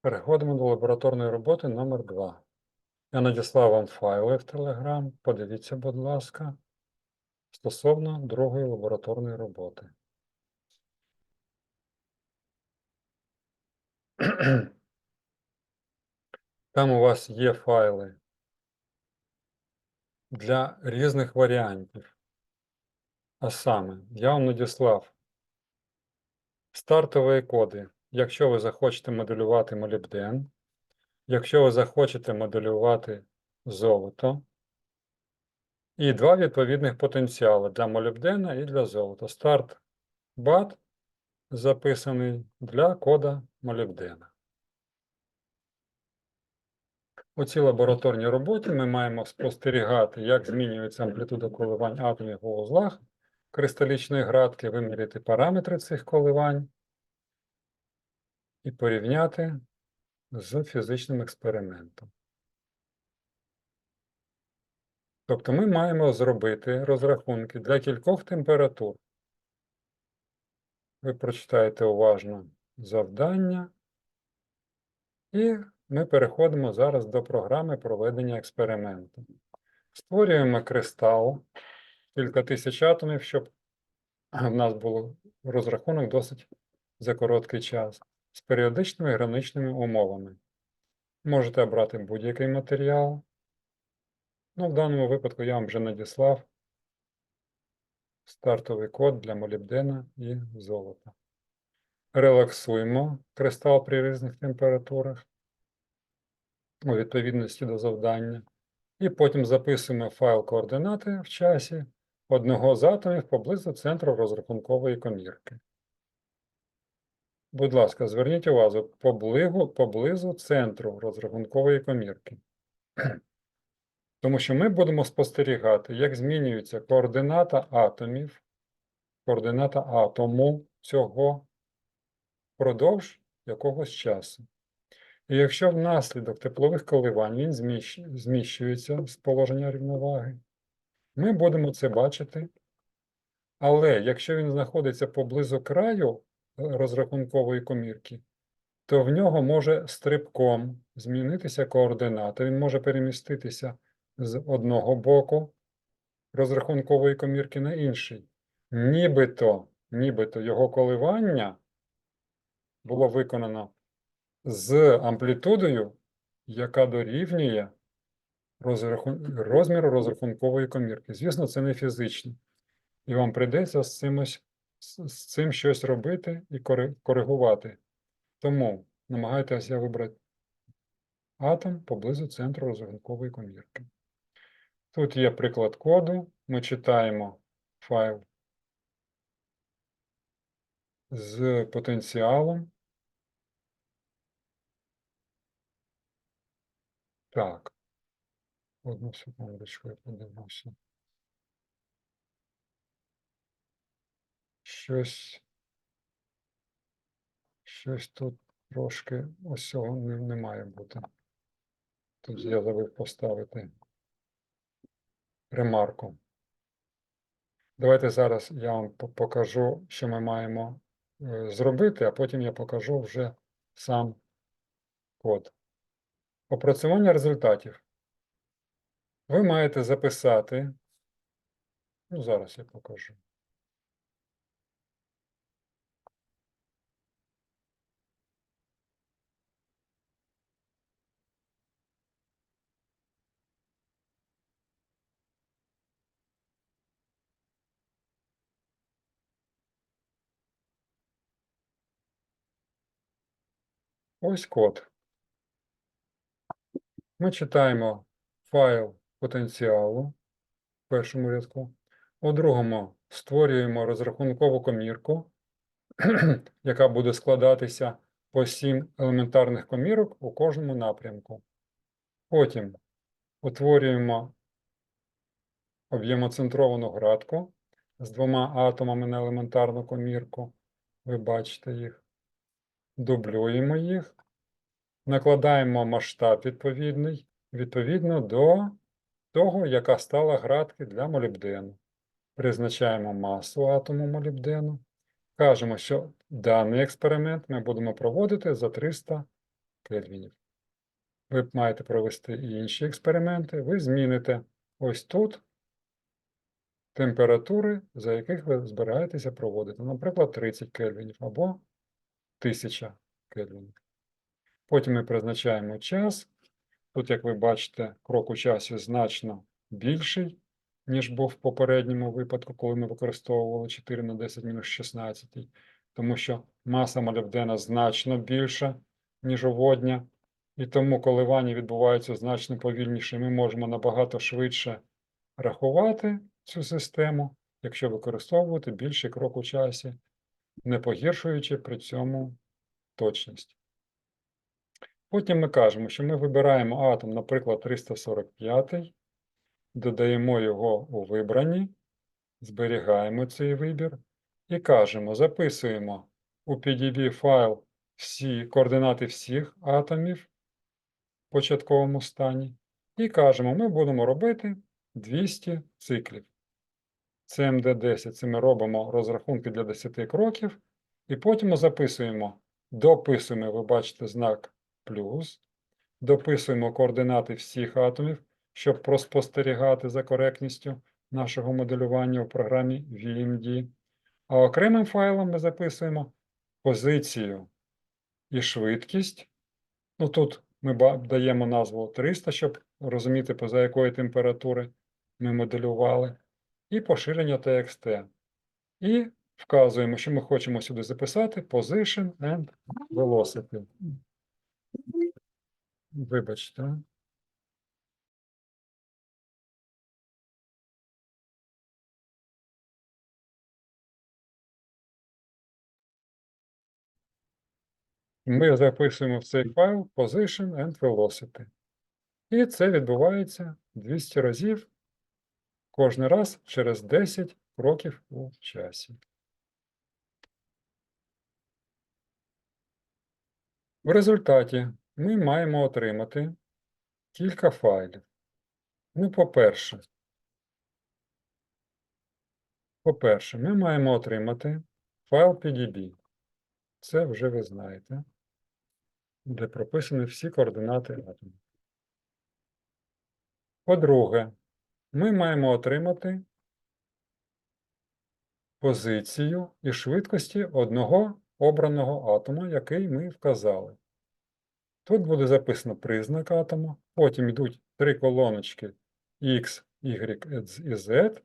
Переходимо до лабораторної роботи номер 2. Я надіслав вам файли в Telegram. Подивіться, будь ласка, стосовно другої лабораторної роботи. Там у вас є файли для різних варіантів. А саме, я вам надіслав стартові коди, якщо ви захочете моделювати молібден, якщо ви захочете моделювати золото, і два відповідних потенціали для молібдена і для золота. Старт бат записаний для кода молібдена. У цій лабораторній роботі ми маємо спостерігати, як змінюється амплітуда коливань атомів у узлах кристалічної градки, виміряти параметри цих коливань і порівняти з фізичним експериментом. Тобто ми маємо зробити розрахунки для кількох температур. Ви прочитаєте уважно завдання, і ми переходимо зараз до програми проведення експерименту. Створюємо кристал, кілька тисяч атомів, щоб в нас був розрахунок досить за короткий час, з періодичними граничними умовами. Можете обрати будь-який матеріал. Ну, в даному випадку я вам вже надіслав стартовий код для молібдена і золота. Релаксуємо кристал при різних температурах у відповідності до завдання. І потім записуємо файл координати в часі одного з атомів поблизу центру розрахункової комірки. Будь ласка, зверніть увагу поблизу, поблизу центру розрахункової комірки. Тому що ми будемо спостерігати, як змінюється координата атомів, координата атому цього впродовж якогось часу. І якщо внаслідок теплових коливань він зміщується з положення рівноваги, ми будемо це бачити. Але якщо він знаходиться поблизу краю розрахункової комірки, то в нього може стрибком змінитися координата. Він може переміститися з одного боку розрахункової комірки на інший. Нібито, нібито його коливання було виконано з амплітудою, яка дорівнює розрахун... розміру розрахункової комірки. Звісно, це не фізично. І вам прийдеться з, цимось, з цим щось робити і коригувати. Тому намагайтеся вибрати атом поблизу центру розрахункової комірки. Тут є приклад коду. Ми читаємо файл з потенціалом. Так. Одну секундочку, я подивлюся. Щось. Щось тут трошки ось цього не, не має бути. Тут я забув поставити ремарку. Давайте зараз я вам покажу, що ми маємо е, зробити, а потім я покажу вже сам код. Опрацювання результатів. Ви маєте записати. Ну, зараз я покажу. Ось код. Ми читаємо файл потенціалу в першому рядку. У другому створюємо розрахункову комірку, яка буде складатися по сім елементарних комірок у кожному напрямку. Потім утворюємо об'ємоцентровану градку з двома атомами на елементарну комірку. Ви бачите їх. Дублюємо їх, накладаємо масштаб відповідний, відповідно до того, яка стала градки для молібдену. Призначаємо масу атому молібдену. Кажемо, що даний експеримент ми будемо проводити за 300 кельвінів. Ви маєте провести і інші експерименти. Ви зміните ось тут температури, за яких ви збираєтеся проводити. Наприклад, 30 кельвінів або 1000 кельвінів. Потім ми призначаємо час. Тут, як ви бачите, крок у часі значно більший, ніж був в попередньому випадку, коли ми використовували 4 на 10 мінус 16, тому що маса молібдена значно більша, ніж у водня, і тому коливання відбуваються значно повільніше. Ми можемо набагато швидше рахувати цю систему, якщо використовувати більший крок у часі, не погіршуючи при цьому точність. Потім ми кажемо, що ми вибираємо атом, наприклад, 345, додаємо його у вибрані, зберігаємо цей вибір і кажемо, записуємо у PDB файл всі координати всіх атомів в початковому стані. І кажемо, ми будемо робити 200 циклів. CMD10 це ми робимо розрахунки для 10 кроків, і потім записуємо, дописуємо, ви бачите знак плюс, дописуємо координати всіх атомів, щоб проспостерігати за коректністю нашого моделювання у програмі VMD. А окремим файлом ми записуємо позицію і швидкість. Ну тут ми даємо назву 300, щоб розуміти, поза якої температури ми моделювали, і поширення TXT. І вказуємо, що ми хочемо сюди записати position and velocity. Вибачте. Ми записуємо в цей файл position and velocity. І це відбувається 200 разів кожен раз через 10 кроків у часі. В результаті ми маємо отримати кілька файлів. Ну, по-перше, по-перше, ми маємо отримати файл PDB. Це вже ви знаєте, де прописані всі координати атому. По-друге, ми маємо отримати позицію і швидкості одного обраного атому, який ми вказали. Тут буде записано признак атому, потім йдуть три колоночки X, Y і Z,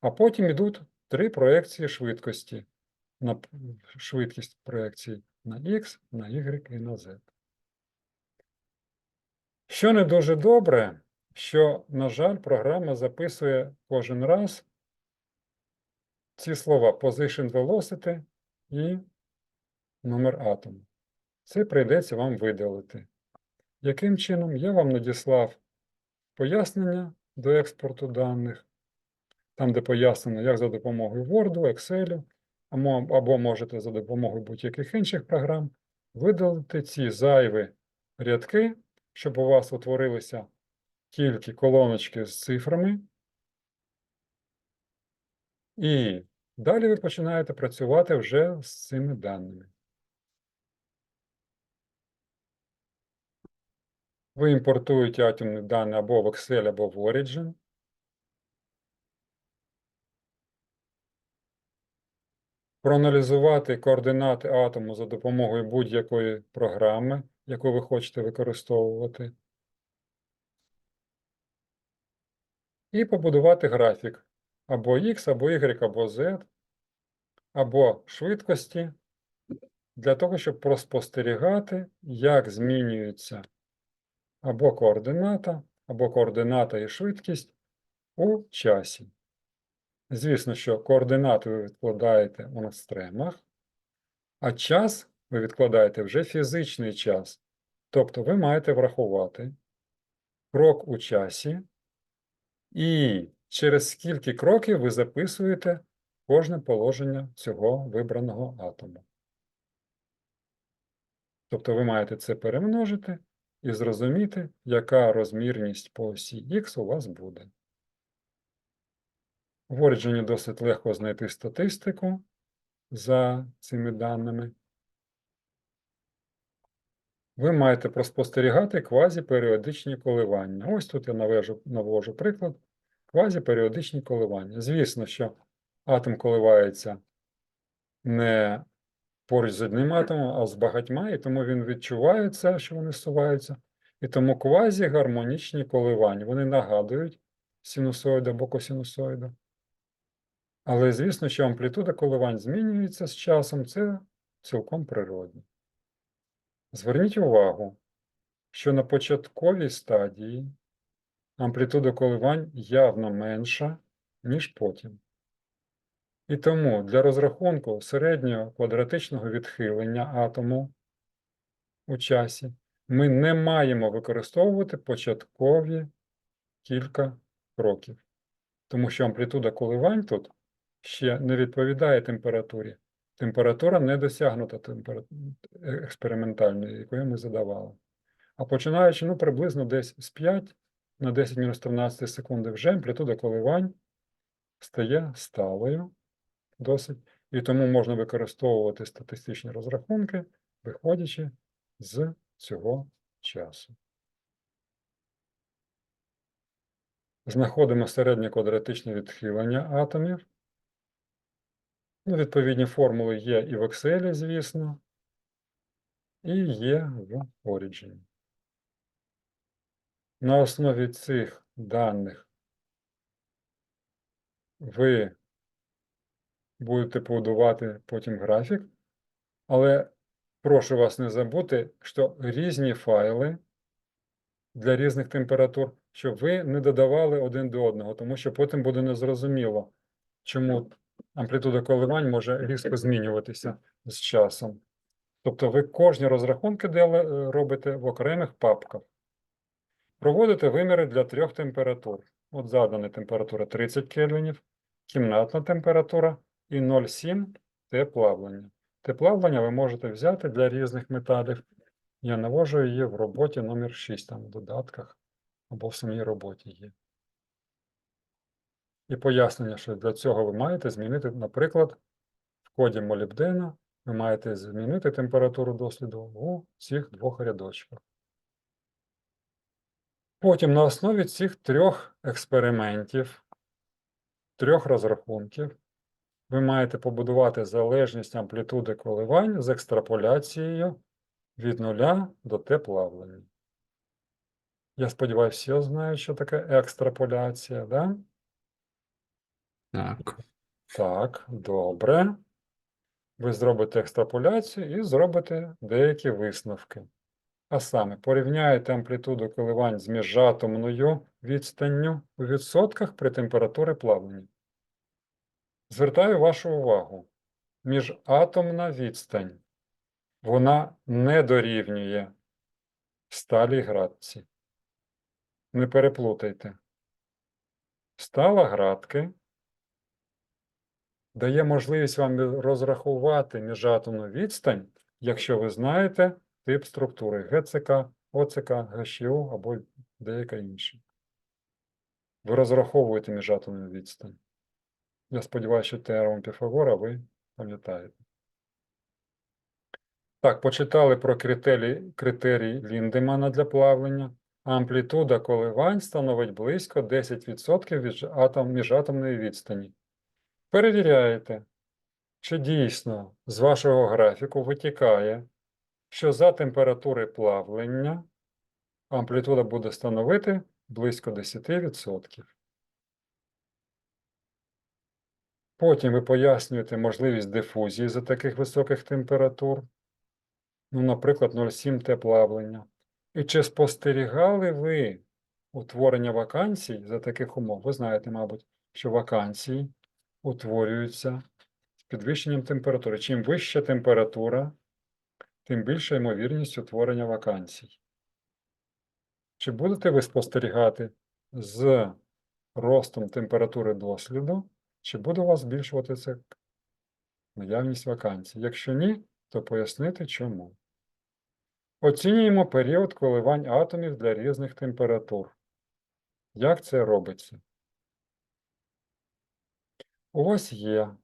а потім йдуть три проекції швидкості на швидкість проекції на X, на Y і на Z. Що не дуже добре, що, на жаль, програма записує кожен раз ці слова position velocity і номер атому. Це прийдеться вам видалити. Яким чином я вам надіслав пояснення до експорту даних, там, де пояснено, як за допомогою Word, Excel, або, можете за допомогою будь-яких інших програм видалити ці зайві рядки, щоб у вас утворилися тільки колоночки з цифрами. І далі ви починаєте працювати вже з цими даними. Ви імпортуєте атомні дані або в Excel, або в Origin. Проаналізувати координати атому за допомогою будь-якої програми, яку ви хочете використовувати. І побудувати графік або X, або Y, або Z, або швидкості для того, щоб проспостерігати, як змінюється або координата, або координата і швидкість у часі. Звісно, що координати ви відкладаєте у настремах, а час ви відкладаєте вже фізичний час. Тобто ви маєте врахувати крок у часі, і через скільки кроків ви записуєте кожне положення цього вибраного атому. Тобто ви маєте це перемножити і зрозуміти, яка розмірність по осі Х у вас буде. В Origin досить легко знайти статистику за цими даними. ви маєте проспостерігати квазіперіодичні коливання. Ось тут я навежу, навожу приклад. Квазіперіодичні коливання. Звісно, що атом коливається не поруч з одним атомом, а з багатьма, і тому він відчуває це, що вони суваються. І тому квазігармонічні коливання. Вони нагадують синусоїду або косинусоїду. Але звісно, що амплітуда коливань змінюється з часом, це цілком природно. Зверніть увагу, що на початковій стадії амплітуда коливань явно менша, ніж потім. І тому для розрахунку середнього квадратичного відхилення атому у часі ми не маємо використовувати початкові кілька кроків, тому що амплітуда коливань тут ще не відповідає температурі. Температура не досягнута темпера... експериментальної, якою ми задавали. А починаючи ну, приблизно десь з 5 на 10-13 секунди вже амплітуда коливань стає сталою досить, і тому можна використовувати статистичні розрахунки, виходячи з цього часу. Знаходимо середнє квадратичне відхилення атомів. Ну, відповідні формули є і в Excel, звісно, і є в Origin. На основі цих даних ви будете побудувати потім графік, але прошу вас не забути, що різні файли для різних температур, щоб ви не додавали один до одного, тому що потім буде незрозуміло, чому амплітуда коливань може різко змінюватися з часом. Тобто ви кожні розрахунки дели- робите в окремих папках. Проводите виміри для трьох температур. От задана температура 30 кельвінів, кімнатна температура і 0,7 теплавлення. Теплавлення ви можете взяти для різних металів. Я навожу її в роботі номер 6, там в додатках або в самій роботі є. І пояснення, що для цього ви маєте змінити, наприклад, в коді молібдена ви маєте змінити температуру досліду у цих двох рядочках. Потім на основі цих трьох експериментів, трьох розрахунків, ви маєте побудувати залежність амплітуди коливань з екстраполяцією від нуля до Т-плавлення. Я сподіваюся, всі знають, що таке екстраполяція, да? Так. Так, добре. Ви зробите екстраполяцію і зробите деякі висновки. А саме, порівняєте амплітуду коливань з міжатомною відстанню у відсотках при температурі плавлення. Звертаю вашу увагу. Міжатомна відстань. Вона не дорівнює сталій градці. Не переплутайте. Стала градки дає можливість вам розрахувати міжатомну відстань, якщо ви знаєте тип структури ГЦК, ОЦК, ГЩУ або деяка інша. Ви розраховуєте міжатомну відстань. Я сподіваюся, що теорему Піфагора ви пам'ятаєте. Так, почитали про критерії, критерій Ліндемана для плавлення. Амплітуда коливань становить близько 10% від атом, міжатомної відстані. Перевіряєте, чи дійсно з вашого графіку витікає, що за температури плавлення амплітуда буде становити близько 10%. Потім ви пояснюєте можливість дифузії за таких високих температур, ну, наприклад, 0,7 Т плавлення. І чи спостерігали ви утворення вакансій за таких умов? Ви знаєте, мабуть, що вакансії утворюються з підвищенням температури. Чим вища температура, тим більша ймовірність утворення вакансій. Чи будете ви спостерігати з ростом температури досліду, чи буде у вас збільшуватися наявність вакансій? Якщо ні, то пояснити чому. Оцінюємо період коливань атомів для різних температур. Як це робиться? У вас є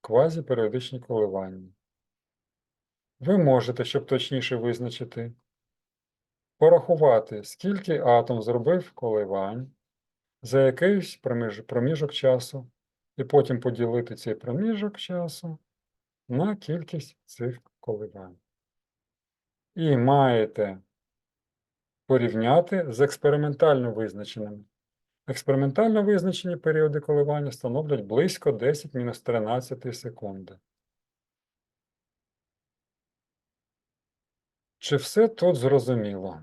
квазіперіодичні коливання. Ви можете, щоб точніше визначити порахувати, скільки атом зробив коливань за якийсь проміжок часу, і потім поділити цей проміжок часу на кількість цих коливань. І маєте порівняти з експериментально визначеними. Експериментально визначені періоди коливання становлять близько 10-13 секунди. Чи все тут зрозуміло?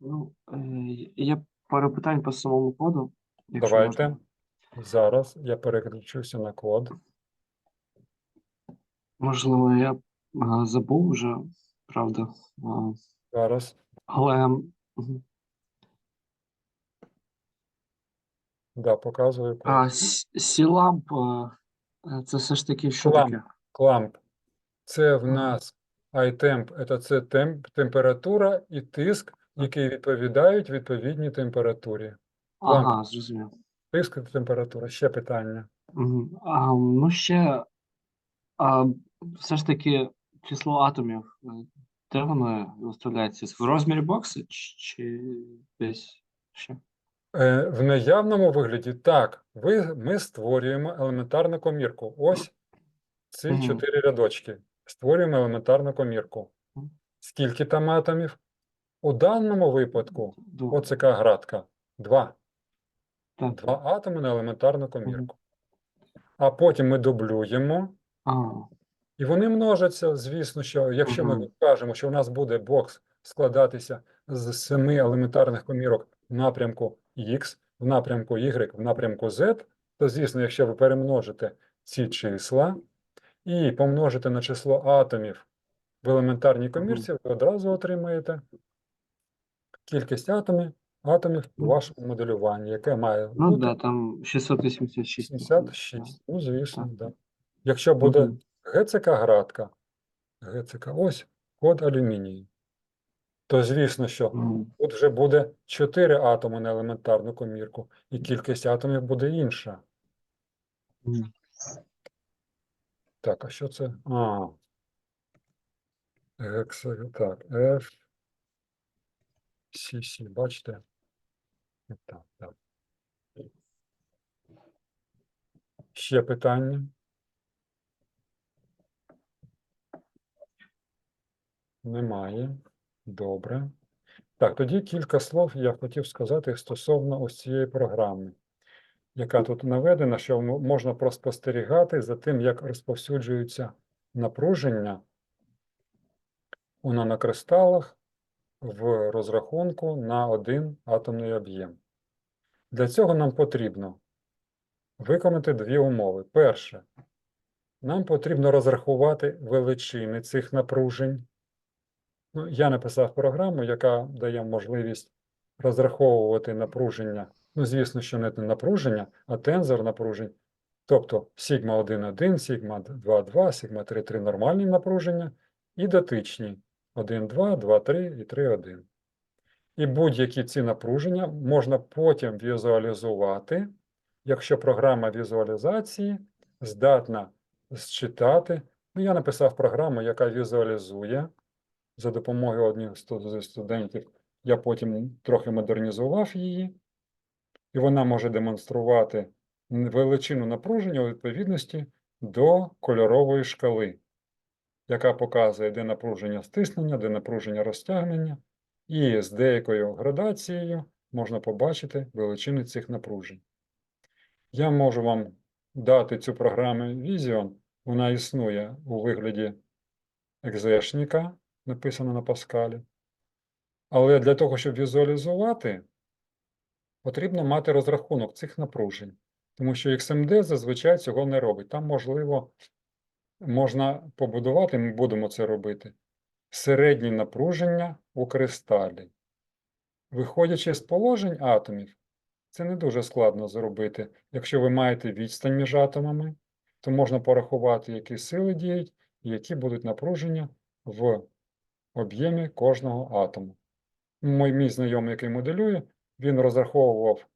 Ну, е, є пару питань по самому коду. Якщо Давайте. можна. Зараз я переключуся на код. Можливо, я а, забув вже, правда. А, Зараз. але мгм. Да, показую код. а, с- C-Lamp, а, е, це все ж таки що Lamp. таке? Кламп. Це в нас iTemp, це, це темп, температура і тиск, які відповідають відповідній температурі. Ага, зрозумів. Тиск температура. Ще питання. А, ну ще а, все ж таки число атомів, де воно виставляється? В розмірі бокса чи, чи десь ще? Е, в наявному вигляді так, ви, ми створюємо елементарну комірку. Ось ці чотири рядочки. Створюємо елементарну комірку. Скільки там атомів? У даному випадку, ось градка, два. так. Два атоми на елементарну комірку. А потім ми дублюємо, і вони множаться. Звісно, що якщо ми кажемо, що у нас буде бокс складатися з семи елементарних комірок в напрямку X, в напрямку Y, в напрямку Z, то, звісно, якщо ви перемножите ці числа і помножите на число атомів в елементарній комірці, ви одразу отримаєте кількість атомів, атомів у вашому моделюванні, яке має ну бути да, там 686. 86. Ну, звісно, Так. да. Якщо буде Мгм. ГЦК градка, ГЦК ось код алюмінію, то звісно, що Мгм. тут вже буде 4 атоми на елементарну комірку, і кількість атомів буде інша. Мгм. Так, а що це? А. Гекса, так, F, C, C, бачите? Так, так. Ще питання? Немає. Добре. Так, тоді кілька слов я хотів сказати стосовно ось цієї програми, яка тут наведена, що можна проспостерігати за тим, як розповсюджуються напруження у нанокристалах в розрахунку на один атомний об'єм. Для цього нам потрібно виконати дві умови. Перше, нам потрібно розрахувати величини цих напружень. Ну, я написав програму, яка дає можливість розраховувати напруження. Ну, звісно, що не напруження, а тензор напружень. Тобто сігма 1,1, сігма 2,2, сігма 3,3 нормальні напруження і дотичні 1,2, 2,3 і 3,1. І будь-які ці напруження можна потім візуалізувати, якщо програма візуалізації здатна зчитати. Ну, я написав програму, яка візуалізує за допомогою одних студентів. Я потім трохи модернізував її, і вона може демонструвати величину напруження у відповідності до кольорової шкали, яка показує, де напруження стиснення, де напруження розтягнення, і з деякою градацією можна побачити величини цих напружень. Я можу вам дати цю програму Vision, вона існує у вигляді екзешника, написано на Паскалі. Але для того, щоб візуалізувати, потрібно мати розрахунок цих напружень, тому що XMD зазвичай цього не робить. Там, можливо, можна побудувати, ми будемо це робити, середні напруження у кристалі. Виходячи з положень атомів, це не дуже складно зробити. Якщо ви маєте відстань між атомами, то можна порахувати, які сили діють і які будуть напруження в об'ємі кожного атому. Мій, мій знайомий, який моделює, він розраховував,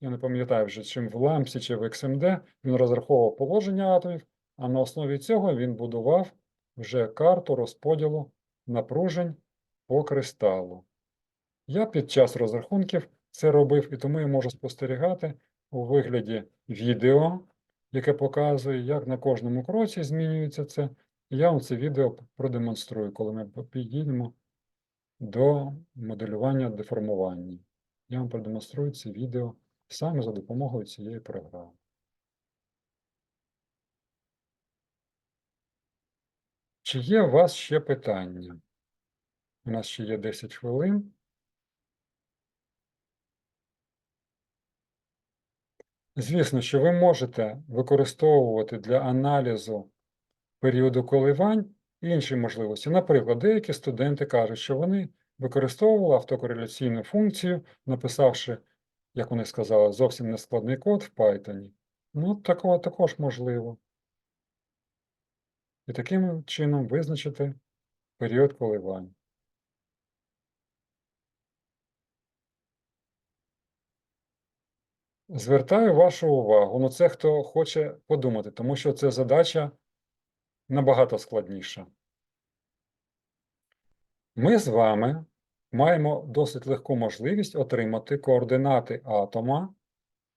я не пам'ятаю вже, чим в лампсі чи в XMD, він розраховував положення атомів, а на основі цього він будував вже карту розподілу напружень по кристалу. Я під час розрахунків це робив, і тому я можу спостерігати у вигляді відео, яке показує, як на кожному кроці змінюється це. Я вам це відео продемонструю, коли ми підійдемо до моделювання деформування. Я вам продемонструю це відео саме за допомогою цієї програми. Чи є у вас ще питання? У нас ще є 10 хвилин. Звісно, що ви можете використовувати для аналізу періоду коливань інші можливості. Наприклад, деякі студенти кажуть, що вони використовували автокореляційну функцію, написавши, як вони сказали, зовсім нескладний код в Python. Ну, такого також можливо. І таким чином визначити період коливань. Звертаю вашу увагу, ну це хто хоче подумати, тому що це задача набагато складніша. Ми з вами маємо досить легку можливість отримати координати атома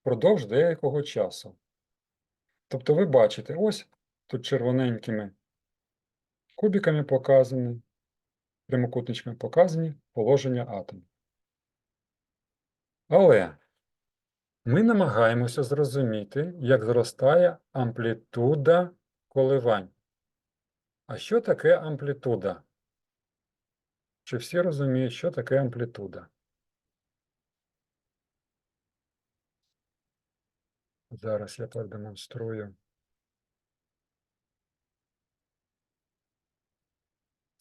впродовж деякого часу. Тобто ви бачите, ось тут червоненькими кубиками показані, прямокутничками показані положення атомів. Але ми намагаємося зрозуміти, як зростає амплітуда коливань. А що таке амплітуда? Чи всі розуміють, що таке амплітуда? Зараз я продемонструю.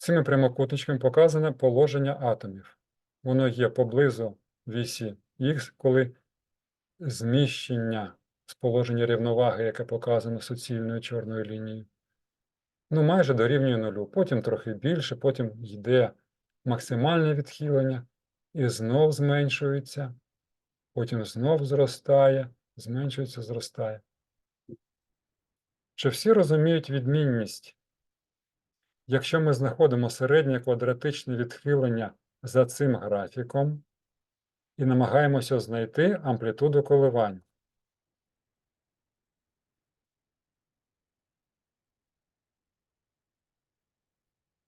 Цими прямокутничками показане положення атомів. Воно є поблизу вісі Х, коли зміщення з положення рівноваги, яке показано суцільною чорною лінією, ну майже дорівнює нулю. Потім трохи більше, потім йде максимальне відхилення і знов зменшується, потім знов зростає, зменшується, зростає. Чи всі розуміють відмінність? Якщо ми знаходимо середнє квадратичне відхилення за цим графіком і намагаємося знайти амплітуду коливань.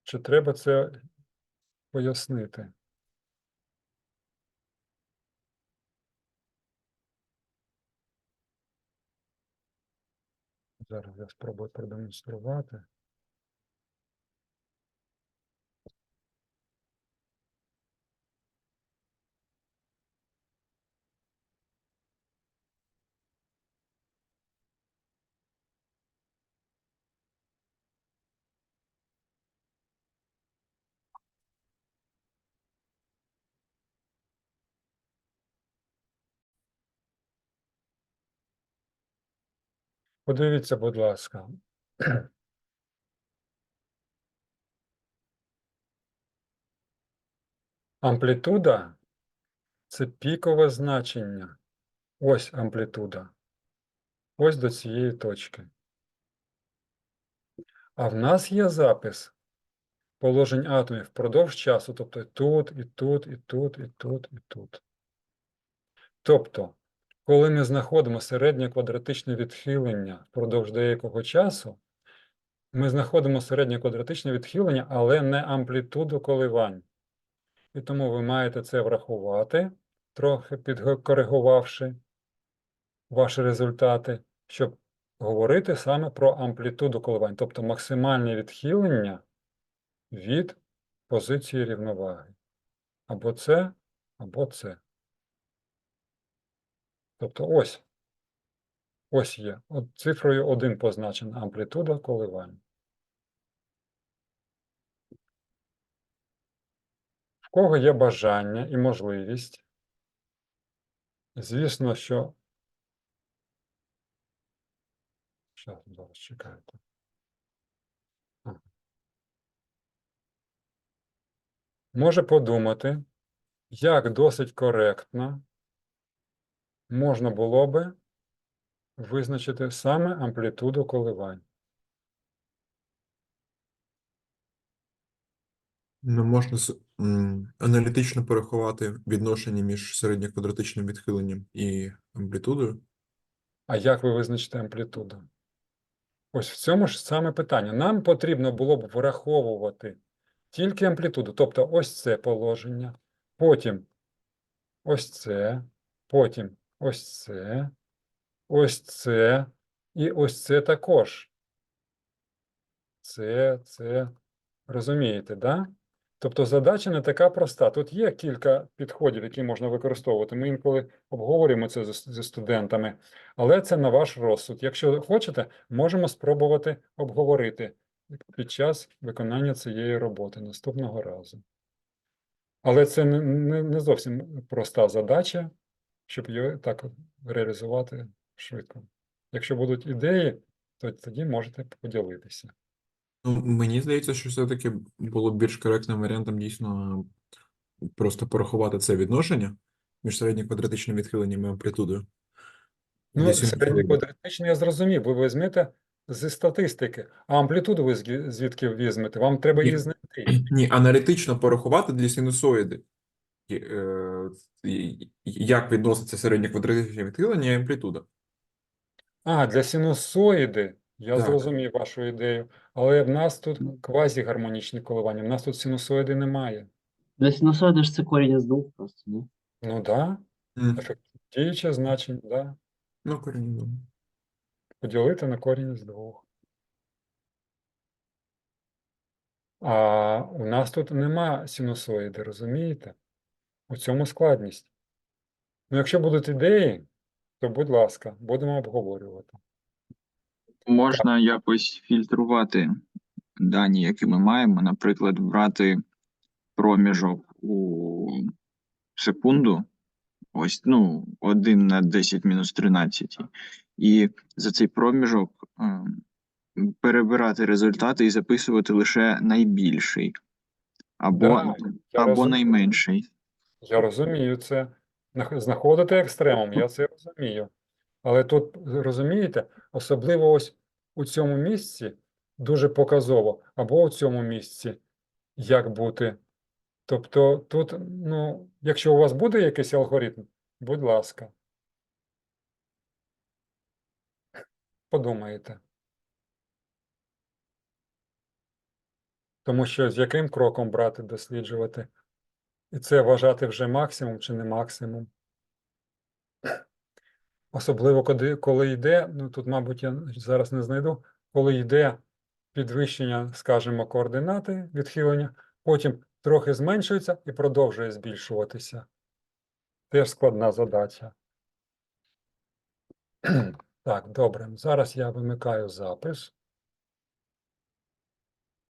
Чи треба це пояснити? Зараз я спробую продемонструвати. Подивіться, будь ласка. Амплітуда це пікове значення. Ось амплітуда. Ось до цієї точки. А в нас є запис положень атомів впродовж часу, тобто тут, і тут, і тут, і тут, і тут. Тобто, коли ми знаходимо середнє квадратичне відхилення впродовж деякого часу, ми знаходимо середнє квадратичне відхилення, але не амплітуду коливань. І тому ви маєте це врахувати, трохи підкоригувавши ваші результати, щоб говорити саме про амплітуду коливань, тобто максимальне відхилення від позиції рівноваги. Або це, або це. Тобто ось. Ось є. От цифрою 1 позначена амплітуда коливань. В кого є бажання і можливість? Звісно, що. Зараз, зараз чекайте. Може подумати, як досить коректно можна було би визначити саме амплітуду коливань. Ну, можна аналітично порахувати відношення між середньоквадратичним відхиленням і амплітудою. А як ви визначите амплітуду? Ось в цьому ж саме питання. Нам потрібно було б враховувати тільки амплітуду, тобто ось це положення, потім ось це, потім ось це, ось це і ось це також. Це, це. Розумієте, да? Тобто задача не така проста. Тут є кілька підходів, які можна використовувати. Ми інколи обговорюємо це зі студентами, але це на ваш розсуд. Якщо хочете, можемо спробувати обговорити під час виконання цієї роботи наступного разу. Але це не, не, не зовсім проста задача, щоб її так реалізувати швидко. Якщо будуть ідеї, то тоді можете поділитися. Ну, мені здається, що все-таки було б більш коректним варіантом дійсно просто порахувати це відношення між середньоквадратичним відхиленням і амплітудою. Ну, середньоквадратичний я зрозумів, ви візьмете зі статистики, а амплітуду ви звідки візьмете? Вам треба її знайти. Ні, аналітично порахувати для синусоїди. Е, Як відноситься середньоквадратичне відхилення і амплітуда. А, для синусоїди. Я Так. зрозумів вашу ідею. Але в нас тут квазігармонічні коливання, в нас тут синусоїди немає. Для синусоїди ж це корінь із двох просто, ні? Ну да, М, діюче значення, да. Ну, корінь. двох. Поділити на корінь з двох. А у нас тут нема синусоїди, розумієте? У цьому складність. Ну, якщо будуть ідеї, то будь ласка, будемо обговорювати. Можна якось фільтрувати дані, які ми маємо, наприклад, брати проміжок у секунду, ось ну, 1 на 10 мінус 13, і за цей проміжок ем, перебирати результати і записувати лише найбільший або, Да, або розумію. найменший. Я розумію це. Знаходити екстремум, я це розумію. Але тут, розумієте, особливо ось у цьому місці дуже показово, або у цьому місці, як бути. Тобто тут, ну, якщо у вас буде якийсь алгоритм, будь ласка. Подумайте. Тому що з яким кроком брати, досліджувати? І це вважати вже максимум чи не максимум. Особливо, коли, коли йде, ну тут, мабуть, я зараз не знайду, коли йде підвищення, скажімо, координати відхилення, потім трохи зменшується і продовжує збільшуватися. Теж складна задача. Так, добре. Зараз я вимикаю запис.